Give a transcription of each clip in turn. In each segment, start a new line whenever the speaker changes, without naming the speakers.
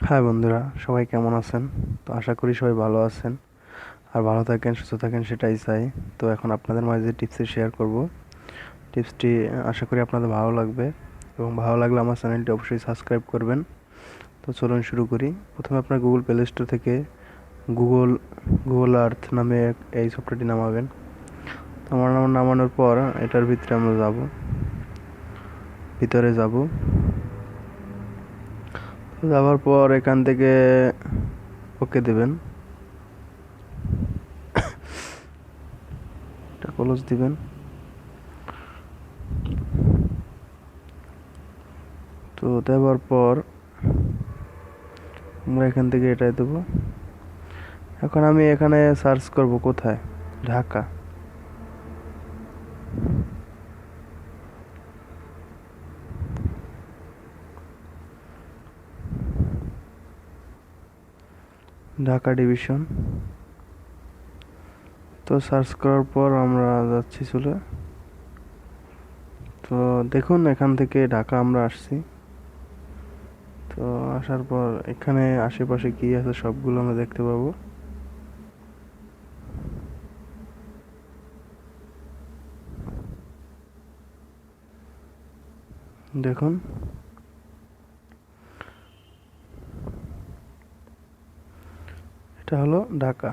High বন্ধুরা, সবাই কেমন আছেন? তো আশা করি সবাই ভালো আছেন। আর ভালো থাকেন, সুস্থ থাকেন সেটাই চাই। তো এখন আপনাদের মাঝে টিপসটি শেয়ার করব। টিপসটি আশা করি আপনাদের ভালো লাগবে। এবং ভালো লাগলে আমার চ্যানেলটি অবশ্যই সাবস্ক্রাইব করবেন। তো চলুন শুরু করি। প্রথমে আপনার গুগল প্লে স্টোর থেকে গুগল গুগল আর্থ নামে এই সফটওয়্যারটি নামাবেন। তো আমার নাম নামানোর পর এটার ভিতরে আমরা যাব। ভিতরে যাব। যাওয়ার পর এখান থেকে ওকে দেবেন। ক্লোজ দিবেন। তো দেওয়ার পর আমরা এখান থেকে এটাই দেবো। এখন আমি এখানে সার্চ করব কোথায়? ঢাকা। ঢাকা ডিভিশন। তো সার্চ করার পর আমরা যাচ্ছি চলে। তো দেখুন এখান থেকে ঢাকা আমরা আসছি। তো আসার পর এখানে আশেপাশে কি আছে সবগুলো আমরা দেখতে পাবো। দেখুন। এটা হলো ঢাকা।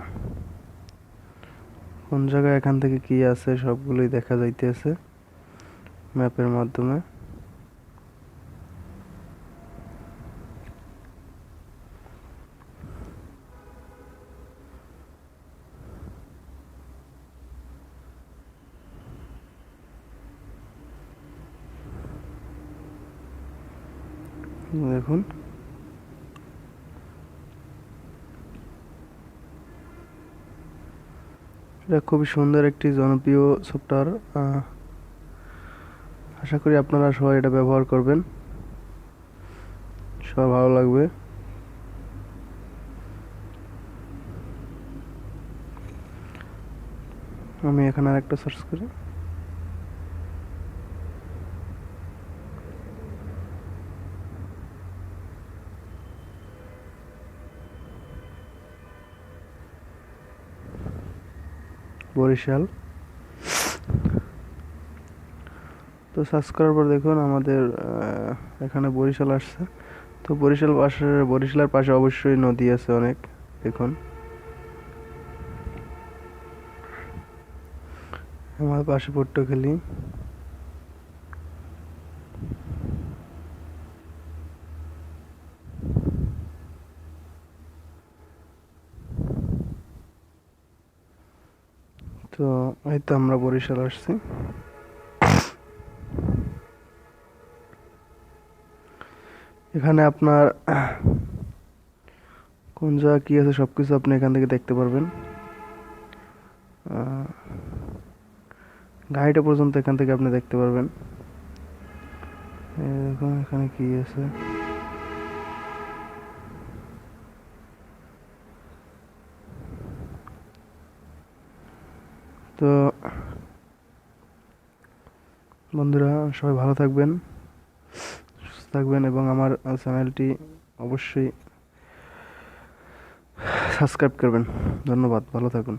কোন জায়গায় এখান থেকে কি আছে সবগুলোই দেখা যাইতেছে ম্যাপের মাধ্যমে। দেখুন। এটা খুবই সুন্দর একটি জনপ্রিয় সফটওয়্যার আশা করি আপনারা সবাই এটা ব্যবহার করবেন। সবার ভালো লাগবে। আমি এখানে আর একটা সার্চ করি। বরিশাল। তো সার্চ করার পর দেখুন আমাদের এখানে বরিশাল আসছে। তো বরিশাল পাশে, বরিশালের পাশে অবশ্যই নদী আছে অনেক, দেখুন। আমার পাশে পট্টখালি। তো এই তো আমরা বরিশাল আসছি। এখানে আপনার কোন জায়গা কী আছে সব কিছু আপনি এখান থেকে দেখতে পারবেন। গাড়িটা পর্যন্ত এখান থেকে আপনি দেখতে পারবেন। এখানে কি আছে? তো বন্ধুরা, সবাই ভালো থাকবেন, সুস্থ থাকবেন এবং আমার চ্যানেলটি অবশ্যই সাবস্ক্রাইব করবেন। ধন্যবাদ, ভালো থাকুন।